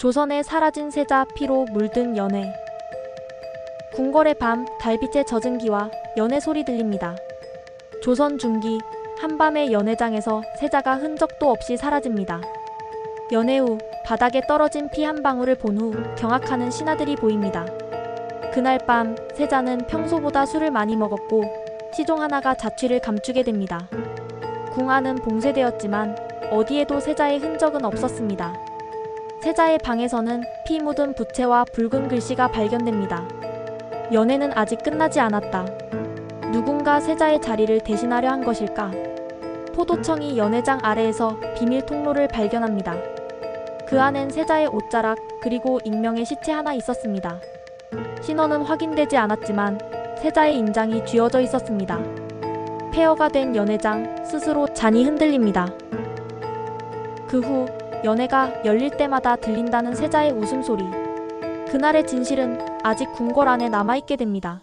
조선에 사라진 세자 피로 물든 연애. 궁궐의 밤 달빛에 젖은 기와 연애 소리 들립니다. 조선 중기 한밤의 연회장에서 세자가 흔적도 없이 사라집니다. 연애 후 바닥에 떨어진 피 한 방울을 본 후 경악하는 신하들이 보입니다. 그날 밤 세자는 평소보다 술을 많이 먹었고 시종 하나가 자취를 감추게 됩니다. 궁 안은 봉쇄되었지만 어디에도 세자의 흔적은 없었습니다. 세자의 방에서는 피 묻은 부채와 붉은 글씨가 발견됩니다. 연애는 아직 끝나지 않았다. 누군가 세자의 자리를 대신하려 한 것일까? 포도청이 연회장 아래에서 비밀 통로를 발견합니다. 그 안엔 세자의 옷자락 그리고 익명의 시체 하나 있었습니다. 신원은 확인되지 않았지만 세자의 인장이 쥐어져 있었습니다. 폐허가 된 연회장 스스로 잔이 흔들립니다. 그후 연회가 열릴 때마다 들린다는 세자의 웃음소리. 그날의 진실은 아직 궁궐 안에 남아있게 됩니다.